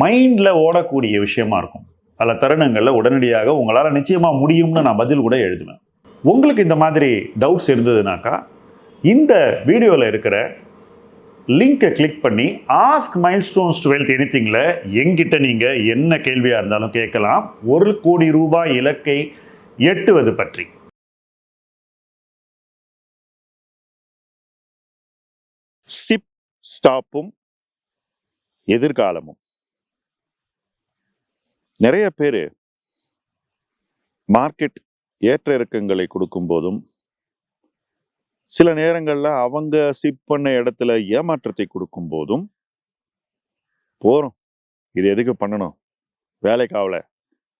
மைண்டில் ஓடக்கூடிய விஷயமா இருக்கும். பல தருணங்களில் உடனடியாக உங்களால் நிச்சயமாக முடியும்னு நான் பதில் கூட எழுதுவேன். உங்களுக்கு இந்த மாதிரி டவுட்ஸ் இருந்ததுனாக்கா இந்த வீடியோவில் இருக்கிற லிங்கை கிளிக் பண்ணி ஆஸ்க் மைல் ஸ்டோன்ஸ் டுவெல்த் எனித்திங்கில் எங்கிட்ட நீங்கள் என்ன கேள்வியாக இருந்தாலும் கேட்கலாம். ஒரு கோடி ரூபாய் இலக்கை எட்டுவது பற்றி. சிப் ஸ்டாப்பும் எதிர்காலமும். நிறைய பேர் மார்க்கெட் ஏற்ற இறக்கங்களை கொடுக்கும் போதும் சில நேரங்கள்ல அவங்க சிப் பண்ண இடத்துல ஏமாற்றத்தை கொடுக்கும் போதும் போறோம். இது எதுக்கு பண்ணணும்? வேலைக்காவலை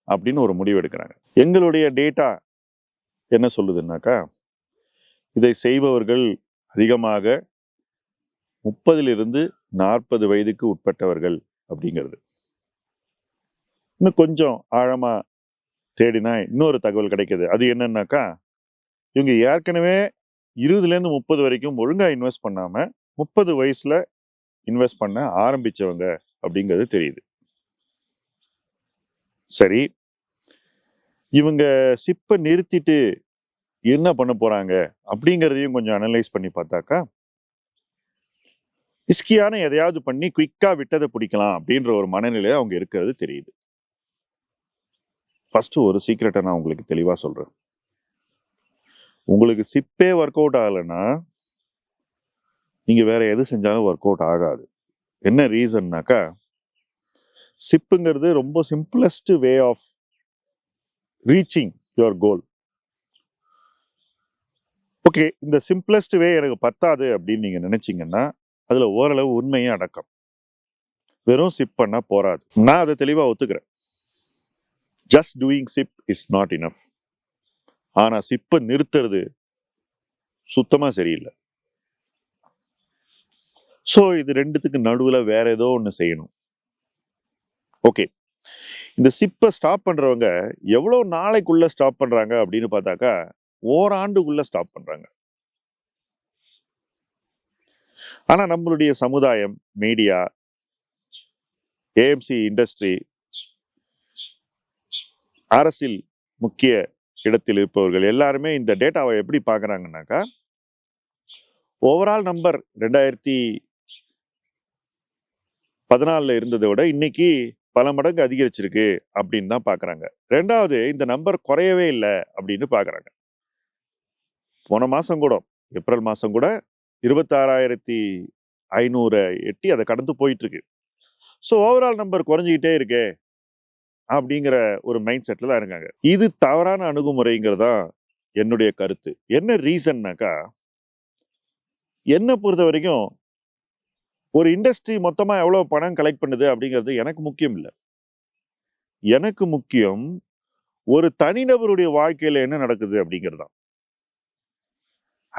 அப்படின்னு ஒரு முடிவு எடுக்கிறாங்க. எங்களுடைய டேட்டா என்ன சொல்லுதுன்னாக்கா இதை செய்பவர்கள் அதிகமாக முப்பதிலிருந்து நாற்பது வயதுக்கு உட்பட்டவர்கள் அப்படிங்கிறது. இன்னும் கொஞ்சம் ஆழமாக தேடினா இன்னொரு தகவல் கிடைக்கிது. அது என்னன்னாக்கா இவங்க ஏற்கனவே இருபதுலேருந்து முப்பது வரைக்கும் ஒழுங்காக இன்வெஸ்ட் பண்ணாமல் முப்பது வயசில் இன்வெஸ்ட் பண்ண ஆரம்பிச்சவங்க அப்படிங்கிறது தெரியுது. சரி. இவங்க சிப்பை நிறுத்திட்டு என்ன பண்ண போகிறாங்க அப்படிங்கிறதையும் கொஞ்சம் அனலைஸ் பண்ணி பார்த்தாக்கா ரிஸ்கியான எதையாவது பண்ணி குயிக்காக விட்டதை பிடிக்கலாம் அப்படின்ற ஒரு மனநிலை அவங்க இருக்கிறது தெரியுது. ஃபர்ஸ்ட் ஒரு சீக்ரெட்டை நான் உங்களுக்கு தெளிவா சொல்றேன். உங்களுக்கு சிப்பே ஒர்க் அவுட் ஆகலைன்னா நீங்க வேற எது செஞ்சாலும் ஒர்க் அவுட் ஆகாது. என்ன ரீசன்னாக்கா சிப்புங்கிறது ரொம்ப simplest way of reaching your goal okay இந்த சிம்பிளஸ்ட் வே எனக்கு பத்தாது அப்படின்னு நீங்க நினைச்சீங்கன்னா அதுல ஓரளவு உண்மையும் அடக்கம். வெறும் சிப் பண்ணால் போராது நான் அதை தெளிவா ஒத்துக்கிறேன். Just doing SIP is not enough ஆனா சிப்பை நிறுத்துறது சுத்தமா சரியில்லை. ஸோ இது ரெண்டுத்துக்கு நடுவுல வேற ஏதோ ஒன்று செய்யணும். ஓகே இந்த சிப்பை ஸ்டாப் பண்றவங்க எவ்வளவு நாளைக்குள்ள ஸ்டாப் பண்றாங்க அப்படின்னு பார்த்தாக்கா ஓராண்டுக்குள்ள ஸ்டாப் பண்றாங்க. ஆனா நம்மளுடைய சமுதாயம் மீடியா ஏஎம்சி இண்டஸ்ட்ரி அரசியல் முக்கிய இடத்தில் இருப்பவர்கள் எல்லாருமே இந்த டேட்டாவை எப்படி பார்க்குறாங்கனாக்கா ஓவரால் நம்பர் ரெண்டாயிரத்தி பதினாலுல இருந்ததை விட இன்னைக்கு பல மடங்கு அதிகரிச்சிருக்கு அப்படின்னு தான் பாக்குறாங்க ரெண்டாவது இந்த நம்பர் குறையவே இல்லை அப்படின்னு பாக்குறாங்க போன மாசம் கூட ஏப்ரல் மாசம் கூட இருபத்தாறாயிரத்தி ஐநூறு எட்டி அதை கடந்து போயிட்டு இருக்கு ஸோ ஓவரால் நம்பர் குறைஞ்சிக்கிட்டே இருக்கே. அப்படிங்கிற ஒரு மைண்ட் செட்டில் தான் இருக்காங்க. இது தவறான அணுகுமுறைங்கிறது தான் என்னுடைய கருத்து. என்ன ரீசன்னாக்கா என்னை பொறுத்த வரைக்கும் ஒரு இண்டஸ்ட்ரி மொத்தமா எவ்வளவு பணம் கலெக்ட் பண்ணுது அப்படிங்கிறது எனக்கு முக்கியம் இல்லை. எனக்கு முக்கியம் ஒரு தனிநபருடைய வாழ்க்கையில என்ன நடக்குது அப்படிங்கிறது தான்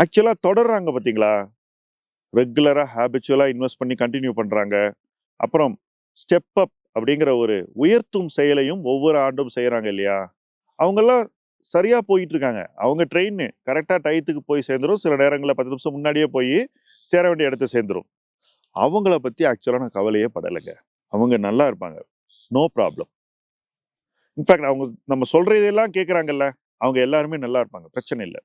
ஆக்சுவலா தொடர்றாங்க பாத்தீங்களா? ரெகுலரா ஹேபிச்சுவலாக இன்வெஸ்ட் பண்ணி கண்டினியூ பண்றாங்க. அப்புறம் ஸ்டெப் அப் அப்படிங்கிற ஒரு உயர்த்தும் செயலையும் ஒவ்வொரு ஆண்டும் செய்யறாங்க இல்லையா? அவங்கெல்லாம் சரியா போயிட்டு இருக்காங்க அவங்க ட்ரெயின் கரெக்டா டயத்துக்கு போய் சேர்ந்துடும் சில நேரங்களில் பத்து நிமிஷம் முன்னாடியே போய் சேர வேண்டிய இடத்த சேர்ந்துரும். அவங்கள பத்தி ஆக்சுவலா நான் கவலையே படலைங்க. அவங்க நல்லா இருப்பாங்க. நோ ப்ராப்ளம் இன்ஃபேக்ட் அவங்க நம்ம சொல்கிறதெல்லாம் கேட்குறாங்கல்ல அவங்க எல்லாருமே நல்லா இருப்பாங்க. பிரச்சனை இல்லை.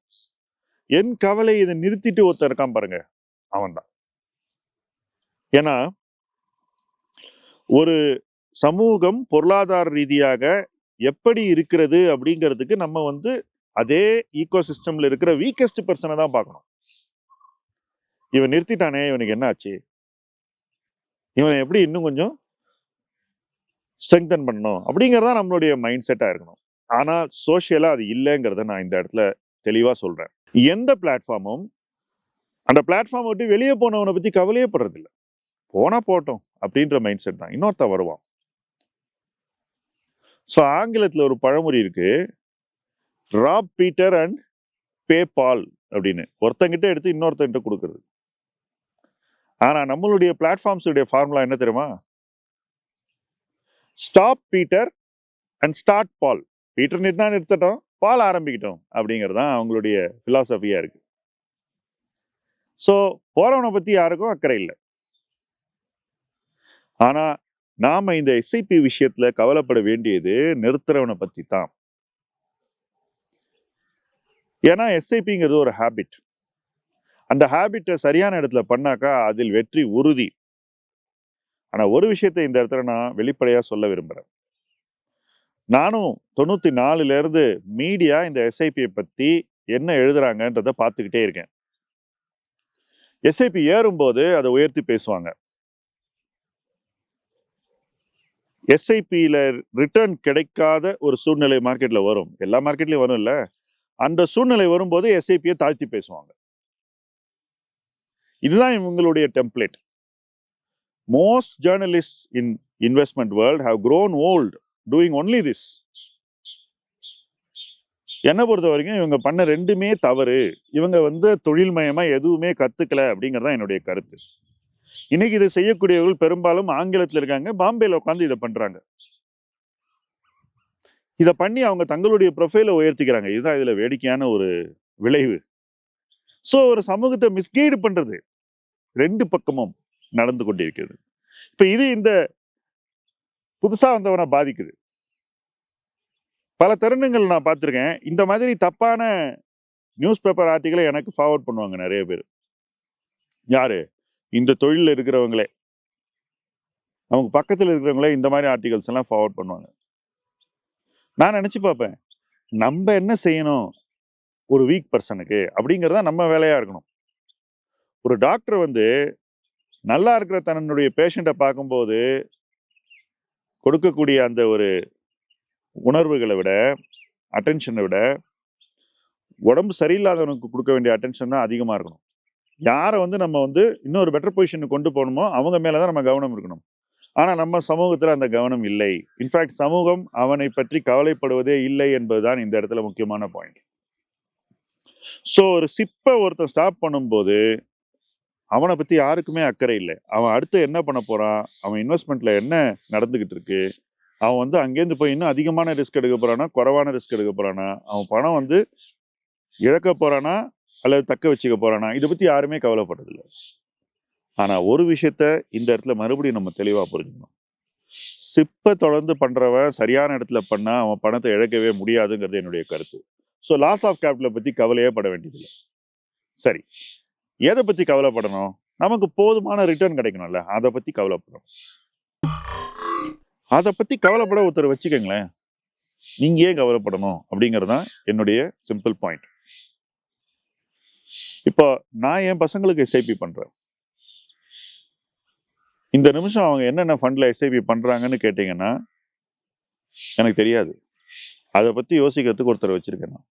என் கவலை இதை நிறுத்திட்டு ஒருத்தர் இருக்கான் பாருங்க. அவன்தான். ஏன்னா ஒரு சமூகம் பொருளாதார ரீதியாக எப்படி இருக்கிறது அப்படிங்கிறதுக்கு நம்ம வந்து அதே ஈகோ சிஸ்டம்ல இருக்கிற வீக்கஸ்ட் பர்சனை தான் பார்க்கணும். இவன் நிறுத்திட்டானே இவனுக்கு என்ன ஆச்சு? இவனை எப்படி இன்னும் கொஞ்சம் ஸ்ட்ரெங்தன் பண்ணணும்? அப்படிங்கிறதா நம்மளுடைய மைண்ட் செட்டா இருக்கணும். ஆனால் சோஷியலா அது இல்லைங்கிறத நான் இந்த இடத்துல தெளிவாக சொல்றேன். எந்த பிளாட்ஃபார்மும் அந்த பிளாட்ஃபார்ம் விட்டு வெளியே போனவனை பற்றி கவலையே படுறது போனால் போட்டோம் அப்படின்ற மைண்ட் செட் தான். இன்னொருத்தன் வருவான். ஸோ ஆங்கிலத்தில் ஒரு பழமொழி இருக்கு. Rob Peter and pay Paul அப்படின்னு. ஒருத்தங்கிட்ட எடுத்து இன்னொருத்தங்கிட்ட கொடுக்கறது. ஆனா நம்மளுடைய பிளாட்ஃபார்ம்ஸுடைய ஃபார்முலா என்ன தெரியுமா? Stop Peter and start Paul Peter நிறுத்தினா நிறுத்தட்டும் பால் ஆரம்பிக்கட்டும் அப்படிங்கிறது தான் அவங்களுடைய ஃபிலாசபியாக இருக்கு. ஸோ போகிறவனை பத்தி யாருக்கும் அக்கறை இல்லை. ஆனா நாம இந்த எஸ்ஐபி விஷயத்துல கவலைப்பட வேண்டியது நிறுத்துறவனை பத்தி தான் ஏன்னா எஸ்ஐபிங்கிறது ஒரு ஹேபிட் அந்த ஹேபிட்டை சரியான இடத்துல பண்ணாக்கா அதில் வெற்றி உறுதி. ஆனால் ஒரு விஷயத்தை இந்த இடத்துல நான் வெளிப்படையாக சொல்ல விரும்புறேன். நானும் தொண்ணூற்றி நாலுலேருந்து மீடியா இந்த எஸ்ஐபியை பற்றி என்ன எழுதுறாங்கன்றத பார்த்துக்கிட்டே இருக்கேன். எஸ்ஐபி ஏறும்போது அதை உயர்த்தி பேசுவாங்க. எஸ்ஐபியில் ரிட்டர்ன் கிடைக்காத ஒரு சூழ்நிலை மார்க்கெட்ல வரும். எல்லா மார்க்கெட்லயும் வரும் இல்லை அந்த சூழ்நிலை வரும்போது எஸ்ஐபியை தாழ்த்தி பேசுவாங்க. இதுதான் இவங்களுடைய template most journalist in investment world how grown old doing only this என்னை பொறுத்த வரைக்கும் இவங்க பண்ண ரெண்டுமே தவறு. இவங்க வந்து தொழில்மயமா எதுவுமே கத்துக்கல அப்படிங்கறதுதான் என்னுடைய கருத்து. இன்னைக்கு இதை செய்யக்கூடியவர்கள் பெரும்பாலும் ஆங்கிலத்துல இருக்காங்க. பாம்பேல உட்காந்து இதை பண்றாங்க. இதை பண்ணி அவங்க தங்களுடைய ப்ரொஃபைலை உயர்த்திக்கிறாங்க. இதுதான் இதுல வேடிக்கையான ஒரு விளைவு. சோ ஒரு சமூகத்தை மிஸ்கைடு பண்றது. ரெண்டு பக்கமும் நடந்து கொண்டிருக்கிறது. இப்ப இது இந்த புதுசா வந்தவனை பாதிக்குது. பல தருணங்கள் நான் பார்த்துருக்கேன். இந்த மாதிரி தப்பான நியூஸ் பேப்பர் ஆர்டிகளை எனக்கு ஃபார்வர்ட் பண்ணுவாங்க நிறைய பேர். யாரு? இந்த தொழிலில் இருக்கிறவங்களே. நமக்கு பக்கத்தில் இருக்கிறவங்களே இந்த மாதிரி ஆர்டிகல்ஸ் எல்லாம் ஃபார்வர்ட் பண்ணுவாங்க. நான் நினச்சி பார்ப்பேன் நம்ம என்ன செய்யணும்? ஒரு வீக் பர்சனுக்கு அப்படிங்கிறது தான் நம்ம வேலையாக இருக்கணும். ஒரு டாக்டர் வந்து நல்லா இருக்கிற தன்னுடைய பேஷண்ட்டை பார்க்கும்போது கொடுக்கக்கூடிய அந்த ஒரு உணர்வுகளை விட அட்டென்ஷனை விட உடம்பு சரியில்லாதவனுக்கு கொடுக்க வேண்டிய அட்டென்ஷன் தான் அதிகமாக இருக்கணும். யாரை வந்து நம்ம வந்து இன்னொரு பெட்டர் பொசிஷனுக்கு கொண்டு போகணுமோ அவங்க மேலே தான் நம்ம கவனம் இருக்கணும். ஆனால் நம்ம சமூகத்தில் அந்த கவனம் இல்லை. இன்ஃபேக்ட் சமூகம் அவனை பற்றி கவலைப்படுவதே இல்லை என்பதுதான் இந்த இடத்துல முக்கியமான பாயிண்ட் ஸோ ஒரு சிப்பை ஒருத்தன் ஸ்டாப் பண்ணும்போது அவனை பற்றி யாருக்குமே அக்கறை இல்லை. அவன் அடுத்து என்ன பண்ண போகிறான் அவன் இன்வெஸ்ட்மெண்ட்டில் என்ன நடந்துக்கிட்டு இருக்கு? அவன் வந்து அங்கேருந்து போய் இன்னும் அதிகமான ரிஸ்க் எடுக்க போகிறானா குறைவான ரிஸ்க் எடுக்க போறானா? அவன் பணம் வந்து இழக்க போகிறானா அல்லது தக்க வச்சுக்க போகிறானா இதை பற்றி யாருமே கவலைப்படுறதில்லை ஆனால் ஒரு விஷயத்த இந்த இடத்துல மறுபடியும் நம்ம தெளிவாக புரிஞ்சுக்கணும். சிப்பை தொடர்ந்து பண்ணுறவன் சரியான இடத்துல பண்ணா அவன் பணத்தை இழக்கவே முடியாதுங்கிறது என்னுடைய கருத்து. ஸோ லாஸ் ஆஃப் கேபிட்டலை பற்றி கவலையே பட வேண்டியதில்லை. சரி. எதை பற்றி கவலைப்படணும்? நமக்கு போதுமான ரிட்டர்ன் கிடைக்கணும்ல. அதை பற்றி கவலைப்படணும். அதை பற்றி கவலைப்பட ஒருத்தர் வச்சுக்கோங்களேன். நீங்கள் ஏன் கவலைப்படணும்? அப்படிங்கிறது தான் என்னுடைய சிம்பிள் பாயிண்ட் இப்போ நான் என் பசங்களுக்கு எஸ்ஐபி பண்ணுறேன் இந்த நிமிஷம் அவங்க என்னென்ன ஃபண்டில் எஸ்ஐபி பண்ணுறாங்கன்னு கேட்டிங்கன்னா எனக்கு தெரியாது. அதை பற்றி யோசிக்கிறதுக்கு ஒருத்தர் வச்சிருக்கேன் நான்.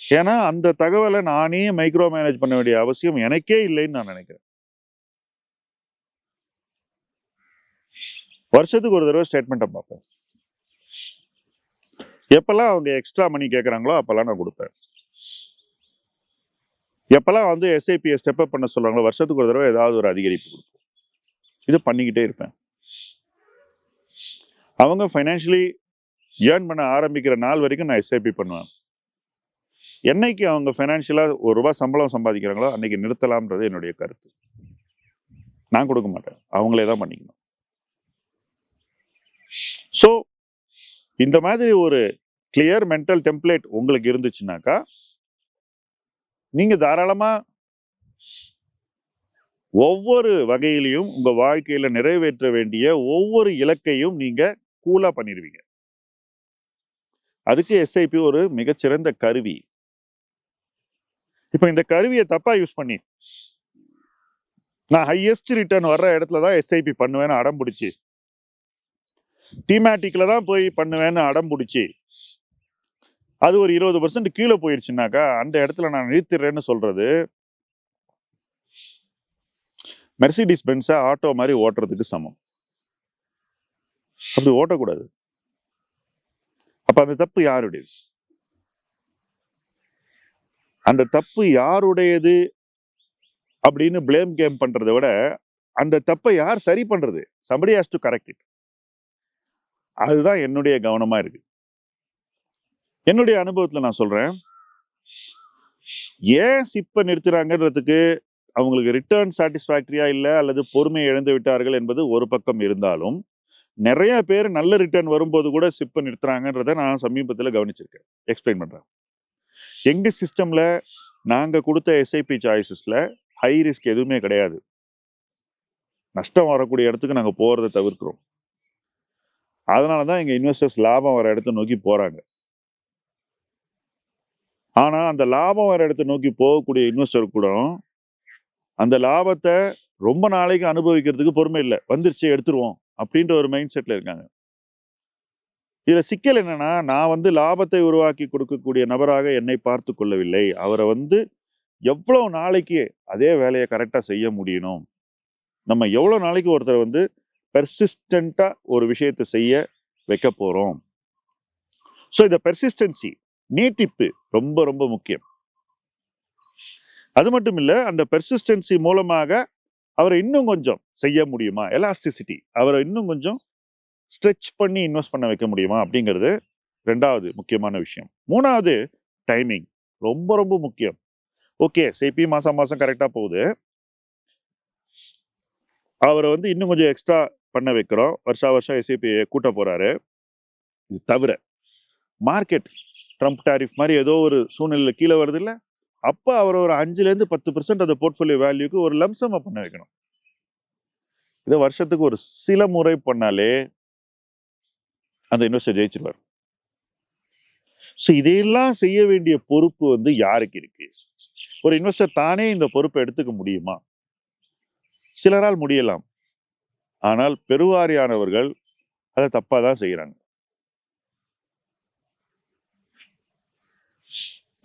ஏன்னா அந்த தகவலை நானே மைக்ரோ மேனேஜ் பண்ண வேண்டிய அவசியம் எனக்கே இல்லைன்னு நான் நினைக்கிறேன். வருஷத்துக்கு ஒரு தடவை ஸ்டேட்மெண்ட்டை பார்ப்பேன். எப்பெல்லாம் அவங்க எக்ஸ்ட்ரா மணி கேட்குறாங்களோ அப்போல்லாம் நான் கொடுப்பேன். எப்போல்லாம் வந்து எஸ்ஐபியை ஸ்டெப் அப் பண்ண சொல்கிறாங்களோ வருஷத்துக்கு ஒரு தடவை ஏதாவது ஒரு அதிகரிப்பு கொடுப்போம் இது பண்ணிக்கிட்டே இருப்பேன். அவங்க ஃபைனான்ஷியலி ஏர்ன் பண்ண ஆரம்பிக்கிற நாள் வரைக்கும் நான் எஸ்ஐபி பண்ணுவேன். என்னைக்கு அவங்க ஃபைனான்ஷியலாக ஒரு ரூபா சம்பளம் சம்பாதிக்கிறாங்களோ அன்னைக்கு நிறுத்தலாம்ன்றது என்னுடைய கருத்து. நான் கொடுக்க மாட்டேன். அவங்களே தான் பண்ணிக்கணும். ஸோ இந்த மாதிரி ஒரு கிளியர் மென்டல் டெம்ப்ளேட் உங்களுக்கு இருந்துச்சுனாக்கா நீங்க தாராளமா ஒவ்வொரு வகையிலையும் உங்க வாழ்க்கையில நிறைவேற்ற வேண்டிய ஒவ்வொரு இலக்கையும் நீங்க கூலா பண்ணிடுவீங்க அதுக்கு எஸ்ஐபி ஒரு மிகச்சிறந்த கருவி. இப்போ இந்த கருவியை தப்பா யூஸ் பண்ணி நான் ஹையஸ்ட் ரிட்டர்ன் வர்ற இடத்துல தான் எஸ்ஐபி பண்ணுவேன்னு அடம் பிடிச்சி டிமேட்டிக்ல தான் போய் பண்ணுவேன்னு அடம் பிடிச்சி அது ஒரு இருபது பர்சன்ட் கீழே போயிடுச்சுனாக்கா அந்த இடத்துல நான் நிறுத்திடுறேன்னு சொல்றது. மெர்சிடிஸ் பென்ஸை ஆட்டோ மாதிரி ஓட்டுறதுக்கு சமம். அப்படி ஓட்டக்கூடாது. அப்ப அந்த தப்பு யாருடையது? அந்த தப்பு யாருடையது? அப்படின்னு ப்ளேம் கேம் பண்றதை விட அந்த தப்பை யார் சரி பண்றது? Somebody has to correct it அதுதான் என்னுடைய கவனமா இருக்கு. என்னுடைய அனுபவத்தில் நான் சொல்கிறேன் ஏன் சிப்பை நிறுத்துறாங்கன்றதுக்கு அவங்களுக்கு ரிட்டர்ன் சாட்டிஸ்ஃபேக்டரியா இல்லை அல்லது பொறுமையை இழந்து விட்டார்கள் என்பது ஒரு பக்கம் இருந்தாலும் நிறைய பேர் நல்ல ரிட்டர்ன் வரும்போது கூட சிப்பை நிறுத்துறாங்கன்றத நான் சமீபத்தில் கவனிச்சிருக்கேன். எக்ஸ்பிளைன் பண்ணுறேன் எங்கள் சிஸ்டமில் நாங்கள் கொடுத்த எஸ்ஐபி சாய்ஸஸில் ஹை ரிஸ்க் எதுவுமே கிடையாது. நஷ்டம் வரக்கூடிய இடத்துக்கு நாங்கள் போகிறத தவிர்க்கிறோம். அதனால தான் எங்கள் இன்வெஸ்டர்ஸ் லாபம் வர இடத்த நோக்கி போகிறாங்க ஆனால் அந்த லாபம் வர இடத்த நோக்கி போகக்கூடிய இன்வெஸ்டர் கூட அந்த லாபத்தை ரொம்ப நாளைக்கு அனுபவிக்கிறதுக்கு பொறுமை இல்லை. வந்துருச்சு எடுத்துருவோம் அப்படின்ற ஒரு மைண்ட் செட்டில் இருக்காங்க. இதில் சிக்கல் என்னன்னா நான் வந்து லாபத்தை உருவாக்கி கொடுக்கக்கூடிய நபராக என்னை பார்த்து கொள்ளவில்லை. அவரை வந்து எவ்வளோ நாளைக்கு அதே வேலையை கரெக்டாக செய்ய முடியணும்? நம்ம எவ்வளோ நாளைக்கு ஒருத்தர் வந்து பெர்சிஸ்டண்ட்டாக ஒரு விஷயத்தை செய்ய வைக்க போகிறோம் ஸோ இந்த பெர்சிஸ்டன்சி நீட்டிப்பு ரொம்ப ரொம்ப முக்கியம். அது மட்டும் இல்லை அந்த பெர்சிஸ்டன்சி மூலமாக அவரை இன்னும் கொஞ்சம் செய்ய முடியுமா? எலாஸ்டிசிட்டி அவரை இன்னும் கொஞ்சம் ஸ்ட்ரெச் பண்ணி இன்வெஸ்ட் பண்ண வைக்க முடியுமா? அப்படிங்கிறது ரெண்டாவது முக்கியமான விஷயம். மூணாவது டைமிங் ரொம்ப ரொம்ப முக்கியம். ஓகே சிபி மாசம் மாசம் கரெக்டாக போகுது. அவரை வந்து இன்னும் கொஞ்சம் எக்ஸ்ட்ரா பண்ண வைக்கிறோம். வருஷா வருஷம் எஸ்ஐபி கூட்ட போறாரு. இது தவிர மார்க்கெட் ட்ரம்ப் டாரிஃப் மாதிரி ஏதோ ஒரு சூழ்நிலையில் கீழே வருது இல்லை அப்போ அவர் ஒரு அஞ்சுலேருந்து பத்து பர்சன்ட் அந்த போர்ட்ஃபோலியோ வேல்யூக்கு ஒரு லம்சமாக பண்ண வைக்கணும். இதை வருஷத்துக்கு ஒரு சில முறை பண்ணாலே அந்த இன்வெஸ்டர் ஜெயிச்சிருவார். ஸோ இதையெல்லாம் செய்ய வேண்டிய பொறுப்பு வந்து யாருக்கு இருக்கு? ஒரு இன்வெஸ்டர் தானே இந்த பொறுப்பை எடுத்துக்க முடியுமா? சிலரால் முடியலாம். ஆனால் பெருவாரியானவர்கள் அதை தப்பாக தான் செய்கிறாங்க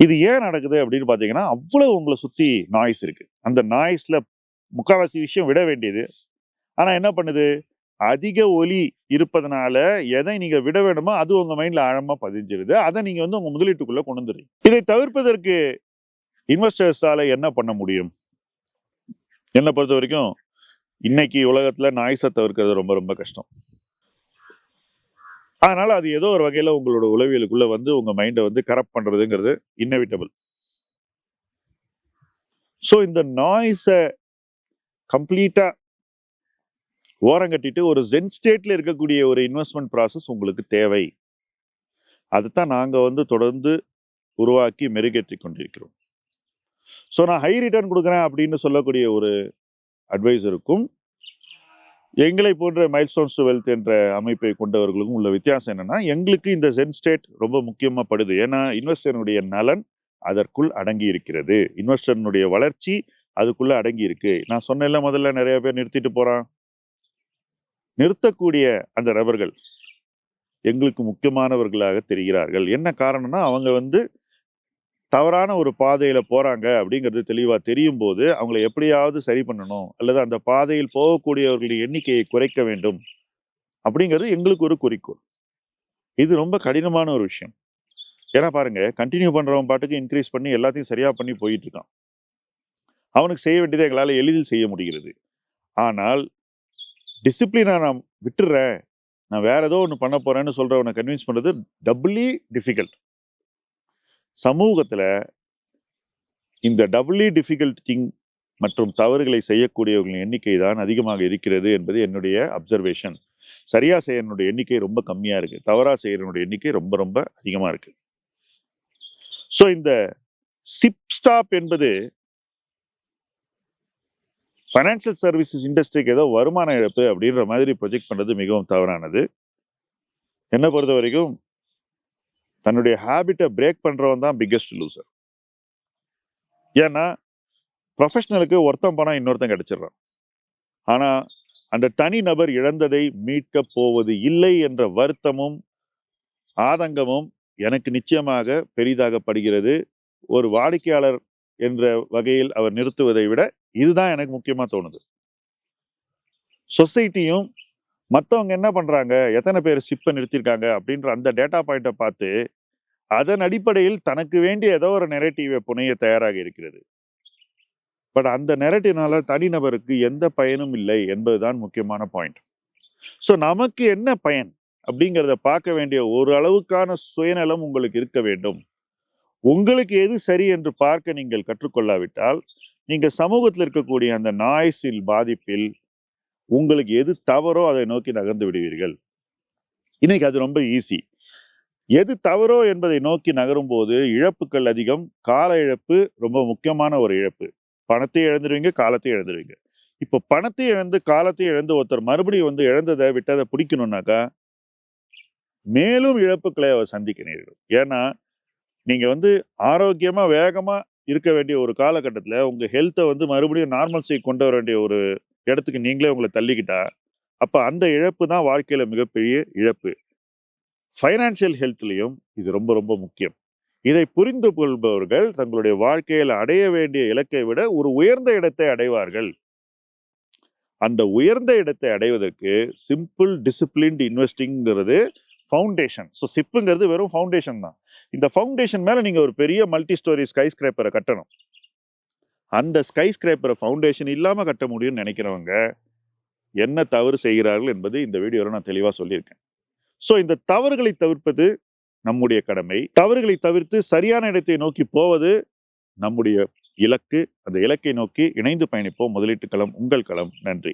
இது ஏன் நடக்குது அப்படின்னு பார்த்தீங்கன்னா அவ்வளவு உங்களை சுற்றி நாய்ஸ் இருக்கு. அந்த நாய்ஸ்ல முக்கால்வாசி விஷயம் விட வேண்டியது. ஆனா என்ன பண்ணுது? அதிக ஒலி இருப்பதனால எதை நீங்கள் விட வேணுமோ அது உங்க மைண்ட்ல ஆழமாக பதிஞ்சிருது. அதை நீங்க வந்து உங்க முதலீட்டுக்குள்ளே கொண்டு வந்துடுறீங்க. இதை தவிர்ப்பதற்கு இன்வெஸ்டர்ஸால என்ன பண்ண முடியும்? என்னை பொறுத்த வரைக்கும் இன்னைக்கு உலகத்துல நாய்ஸை தவிர்க்கிறது ரொம்ப ரொம்ப கஷ்டம். அதனால் அது ஏதோ ஒரு வகையில் உங்களோட உளவியலுக்குள்ளே வந்து உங்கள் மைண்டை வந்து கரப்ட் பண்ணுறதுங்கிறது இன்னெவிட்டபிள் ஸோ இந்த நாய்ஸை கம்ப்ளீட்டாக ஓரங்கட்டிட்டு ஒரு ஜென் ஸ்டேட்டில் இருக்கக்கூடிய ஒரு இன்வெஸ்ட்மெண்ட் ப்ராசஸ் உங்களுக்கு தேவை. அதுதான் நாங்கள் வந்து தொடர்ந்து உருவாக்கி மெருகேற்றி கொண்டிருக்கிறோம். ஸோ நான் ஹை ரிட்டர்ன் கொடுக்குறேன் அப்படின்னு சொல்லக்கூடிய ஒரு அட்வைஸருக்கும் எங்களை போன்ற மைல்ஸ்டோன்ஸ் வெல்த் என்ற அமைப்பை கொண்டவர்களுக்கும் உள்ள வித்தியாசம் என்னென்னா எங்களுக்கு இந்த ஜென் ஸ்டேட் ரொம்ப முக்கியமாக படுது. ஏன்னா இன்வெஸ்டருடைய நலன் அதற்குள் அடங்கி இருக்கிறது இன்வெஸ்டர்னுடைய வளர்ச்சி அதுக்குள்ளே அடங்கி இருக்கு நான் சொன்னேன்ல முதல்ல நிறைய பேர் நிறுத்திட்டு போகிறான் நிறுத்தக்கூடிய அந்த ரபர்கள் எங்களுக்கு முக்கியமானவர்களாக தெரிகிறார்கள். என்ன காரணம்னா அவங்க வந்து தவறான ஒரு பாதையில் போகிறாங்க அப்படிங்கிறது தெளிவாக தெரியும் போது அவங்களை எப்படியாவது சரி பண்ணணும் அல்லது அந்த பாதையில் போகக்கூடியவர்களின் எண்ணிக்கையை குறைக்க வேண்டும் அப்படிங்கிறது எங்களுக்கு ஒரு குறிக்கோள். இது ரொம்ப கடினமான ஒரு விஷயம். ஏன்னா பாருங்க கண்டினியூ பண்ணுறவன் பாட்டுக்கு இன்க்ரீஸ் பண்ணி எல்லாத்தையும் சரியாக பண்ணி போயிட்டு இருக்கான் அவனுக்கு செய்ய வேண்டியதை எங்களால் எளிதில் செய்ய முடிகிறது. ஆனால் டிசிப்ளினை நான் விட்டுறேன் நான் வேற ஏதோ ஒன்று பண்ண போறேன்னு சொல்கிறவனை கன்வின்ஸ் பண்ணுறது டபுளி டிஃபிகல்ட் சமூகத்தில் இந்த டபுளி டிஃபிகல்ட் திங் மற்றும் தவறுகளை செய்யக்கூடியவர்களின் எண்ணிக்கை தான் அதிகமாக இருக்கிறது என்பது என்னுடைய அப்சர்வேஷன் சரியாக செய்யறனுடைய எண்ணிக்கை ரொம்ப கம்மியாக இருக்குது தவறாக செய்கிறனுடைய எண்ணிக்கை ரொம்ப ரொம்ப அதிகமாக இருக்குது ஸோ இந்த சிப் ஸ்டாப் என்பது ஃபைனான்சியல் சர்வீசஸ் இண்டஸ்ட்ரிக்கு ஏதோ வருமான இழப்பு அப்படின்ற மாதிரி ப்ரொஜெக்ட் பண்ணுறது மிகவும் தவறானது. என்னை பொறுத்த வரைக்கும் தன்னுடைய ஹேபிட்டை பிரேக் பண்றவன் தான் பிக்கெஸ்ட் லூசர் ஏன்னா ப்ரொஃபஷ்னலுக்கு ஒருத்தன் பணம் இன்னொருத்தன் கிடைச்சிடுறான். ஆனா அந்த தனி நபர் இழந்ததை மீட்கப் போவது இல்லை என்ற வருத்தமும் ஆதங்கமும் எனக்கு நிச்சயமாக பெரிதாகப்படுகிறது. ஒரு வாடிக்கையாளர் என்ற வகையில் அவர் நிறுத்துவதை விட இதுதான் எனக்கு முக்கியமா தோணுது. சொசைட்டியும் மற்றவங்க என்ன பண்ணுறாங்க எத்தனை பேர் ஷிப்பை நிறுத்திருக்காங்க? அப்படின்ற அந்த டேட்டா பாயிண்ட்டை பார்த்து அதன் அடிப்படையில் தனக்கு வேண்டிய ஏதோ ஒரு நெரட்டிவை புனைய தயாராக இருக்கிறது. பட் அந்த நெரட்டிவ்னால தனிநபருக்கு எந்த பயனும் இல்லை என்பதுதான் முக்கியமான பாயிண்ட் ஸோ நமக்கு என்ன பயன்? அப்படிங்கிறத பார்க்க வேண்டிய ஒரு அளவுக்கான சுயநலம் உங்களுக்கு இருக்க வேண்டும். உங்களுக்கு எது சரி என்று பார்க்க நீங்கள் கற்றுக்கொள்ளாவிட்டால் நீங்கள் சமூகத்தில் இருக்கக்கூடிய அந்த நாய்ஸில் பாதிப்பில் உங்களுக்கு எது தவறோ அதை நோக்கி நகர்ந்து விடுவீர்கள். இன்னைக்கு அது ரொம்ப ஈஸி எது தவறோ என்பதை நோக்கி நகரும் போது இழப்புகள் அதிகம் கால இழப்பு ரொம்ப முக்கியமான ஒரு இழப்பு. பணத்தை இழந்துருவீங்க காலத்தை இழந்துருவீங்க. இப்போ பணத்தை இழந்து காலத்தை இழந்து ஒருத்தர் மறுபடியும் வந்து இழந்ததை விட்டதை பிடிக்கணும்னாக்கா மேலும் இழப்புகளை அவர் சந்திக்க நேரிடும் ஏன்னா நீங்கள் வந்து ஆரோக்கியமாக வேகமாக இருக்க வேண்டிய ஒரு காலகட்டத்தில் உங்கள் ஹெல்த்தை வந்து மறுபடியும் நார்மல்ஸை கொண்டு வர வேண்டிய ஒரு இடத்துக்கு நீங்களே உங்களை தள்ளிக்கிட்டா அப்போ அந்த இழப்பு தான் வாழ்க்கையில் மிகப்பெரிய இழப்பு. ஃபைனான்சியல் ஹெல்த்லையும் இது ரொம்ப ரொம்ப முக்கியம். இதை புரிந்து கொள்பவர்கள் தங்களுடைய வாழ்க்கையில் அடைய வேண்டிய இலக்கை விட ஒரு உயர்ந்த இடத்தை அடைவார்கள். அந்த உயர்ந்த இடத்தை அடைவதற்கு சிம்பிள் டிசிப்ளின்டு இன்வெஸ்டிங்கிறது ஃபவுண்டேஷன் ஸோ சிப்புங்கிறது வெறும் ஃபவுண்டேஷன் தான். இந்த ஃபவுண்டேஷன் மேலே நீங்கள் ஒரு பெரிய மல்டி ஸ்டோரி ஸ்கை ஸ்கிரேப்பரை கட்டணும். அந்த ஸ்கை ஸ்கிரேப்பரை ஃபவுண்டேஷன் இல்லாமல் கட்ட முடியும்னு நினைக்கிறவங்க என்ன தவறு செய்கிறார்கள் என்பது இந்த வீடியோவில் நான் தெளிவாக சொல்லியிருக்கேன். ஸோ இந்த தவறுகளை தவிர்ப்பது நம்முடைய கடமை. தவறுகளை தவிர்த்து சரியான இடத்தை நோக்கி போவது நம்முடைய இலக்கு. அந்த இலக்கை நோக்கி இணைந்து பயணிப்போம். முதலீட்டு களம் உங்கள் களம். நன்றி.